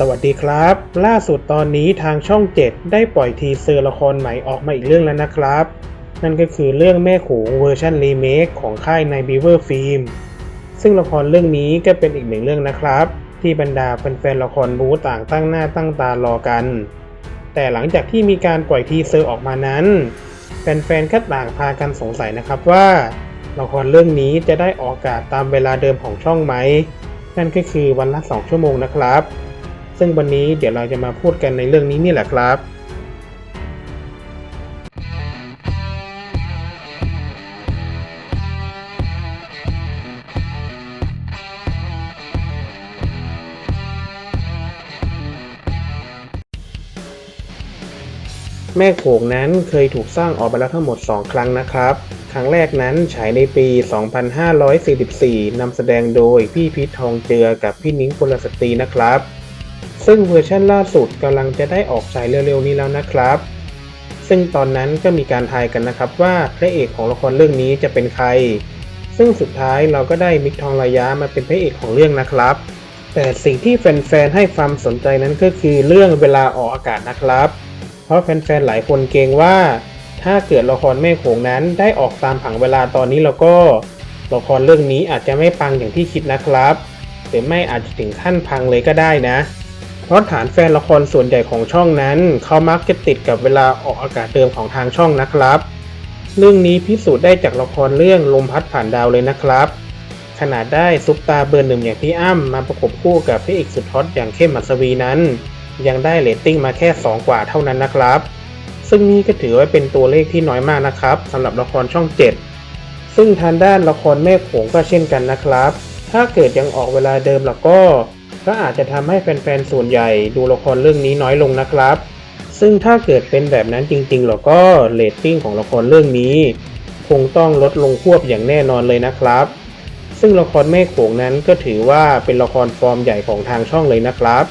สวัสดีครับ ล่าสุดตอนนี้ทางช่อง 7 ได้ปล่อยทีเซอร์ละครใหม่ออกมาอีกเรื่องแล้วนะครับ นั่นก็คือเรื่องแม่โขงเวอร์ชันรีเมคของค่ายในบีเวอร์ฟิล์มซึ่งละครเรื่องนี้ก็เป็นอีกหนึ่งเรื่องนะครับ ที่บรรดาแฟนๆละครบูต่างตั้งหน้าตั้งตารอกัน แต่หลังจากที่มีการปล่อยทีเซอร์ออกมานั้น แฟนๆก็ต่างพากันสงสัยนะครับว่าละครเรื่องนี้จะได้ออกอากาศตามเวลาเดิมของช่องไหมนั่นก็คือวันละ 2 ชั่วโมงนะครับ ซึ่งวันนี้เดี๋ยวเราจะมาพูดกันในเรื่องนี้นี่แหละครับ แม่โขงนั้นเคยถูกสร้างออกมาแล้วทั้งหมด 2 ครั้งนะครับ ครั้งแรกนั้นฉายในปี 2544นำแสดงโดยพี่พีททองเจือกับพี่นิ้งพลสตรีนะครับ ซึ่งเวอร์ชันล่าสุดกำลังจะได้ออกฉายเร็วๆนี้แล้วนะครับ ซึ่งตอนนั้นก็มีการทายกันนะครับว่าพระเอกของละครเรื่องนี้จะเป็นใคร ซึ่งสุดท้ายเราก็ได้มิกทองระยะมาเป็นพระเอกของเรื่องนะครับ แต่สิ่งที่แฟนๆให้ความสนใจนั้นก็คือเรื่องเวลาออกอากาศนะครับ เพราะแฟนๆหลายคนเกรงว่า ถ้าเกิดละครแม่โขงนั้นได้ออกตามผังเวลาตอนนี้แล้วก็ละครเรื่องนี้อาจจะไม่ปังอย่างที่คิดนะครับหรือไม่อาจจะถึงขั้นพังเลยก็ได้นะ เพราะฐานแฟนละครส่วนใหญ่ของช่องนั้น เขามักจะติดกับเวลาออกอากาศเดิมของทางช่องนะครับ เรื่องนี้พิสูจน์ได้จากละครเรื่องลมพัดผ่านดาวเลยนะครับ ขนาดได้ซุปตาเบอร์หนึ่งอย่างพี่อ้ำมาประกบคู่กับพระเอกสุดฮอตอย่างเข้มมัสวีนั้น ยังได้เรตติ้งมาแค่ 2 กว่าเท่านั้นนะครับ ซึ่งนี่ก็ถือว่าเป็นตัวเลขที่น้อยมากนะครับสำหรับละครช่อง 7 ซึ่งทางด้านละครแม่โขงก็เช่นกันนะครับ ถ้าเกิดยังออกเวลาเดิมแล้วก็ ก็อาจจะทำให้แฟนๆ ส่วนใหญ่ดูละครเรื่องนี้น้อยลงนะครับ ซึ่งถ้าเกิดเป็นแบบนั้นจริงๆแล้วก็เรตติ้งของละครเรื่องนี้ คงต้องลดลงควบอย่างแน่นอนเลยนะครับ ซึ่งละครแม่โขงนั้นก็ถือว่าเป็นละครฟอร์มใหญ่ของทางช่องเลยนะครับ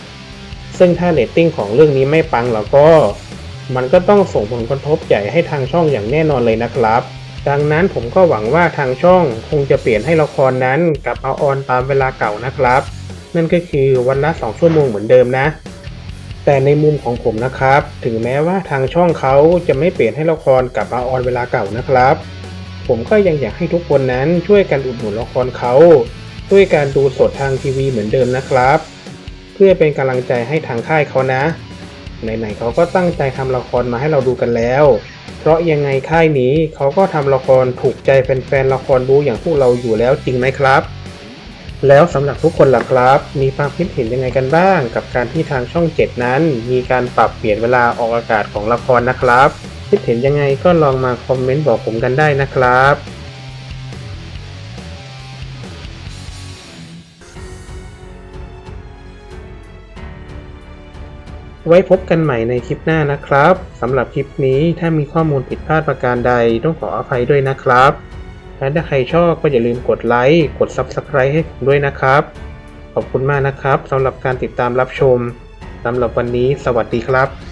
ซึ่งถ้าเรตติ้งของเรื่องนี้ไม่ปังแล้วก็ มันก็ต้องส่งผลกระทบใหญ่ให้ทางช่องอย่างแน่นอนเลยนะครับดังนั้นผมก็หวังว่าทางช่องคงจะเปลี่ยนให้ละครนั้นกลับมาออนตามเวลาเก่านะครับ นั่นก็คือวันละ 2 ชั่วโมงเหมือนเดิมนะ แต่ในมุมของผมนะครับ ถึงแม้ว่าทางช่องเขาจะไม่เปลี่ยนให้ละครกลับมาออนเวลาเก่านะครับ ผมก็ยังอยากให้ทุกคนนั้นช่วยกันอุดหนุนละครเขาด้วยการดูสดทางทีวีเหมือนเดิมนะครับ เพื่อเป็นกำลังใจให้ทางค่ายเขานะไหนๆเขาก็ตั้งใจทำละครมาให้เราดูกันแล้ว เพราะยังไงค่ายนี้เขาก็ทำละครถูกใจแฟนๆละครบูอย่างพวกเราอยู่แล้วจริงไหมครับ แล้วสำหรับทุกคนล่ะครับ มีความคิดเห็นยังไงกันบ้าง กับการที่ทางช่อง 7 นั้น มีการปรับเปลี่ยนเวลาออกอากาศของละครนะครับ คิดเห็นยังไงก็ลองมาคอมเมนต์บอกผมกันได้นะครับไว้พบกันใหม่ในคลิปหน้านะครับ สำหรับคลิปนี้ถ้ามีข้อมูลผิดพลาดประการใดต้องขออภัยด้วยนะครับ และถ้าใครชอบก็อย่าลืมกดไลค์ กด Subscribe ให้ผมด้วยนะครับ ขอบคุณมากนะครับสำหรับการติดตามรับชมสำหรับวันนี้ สวัสดีครับ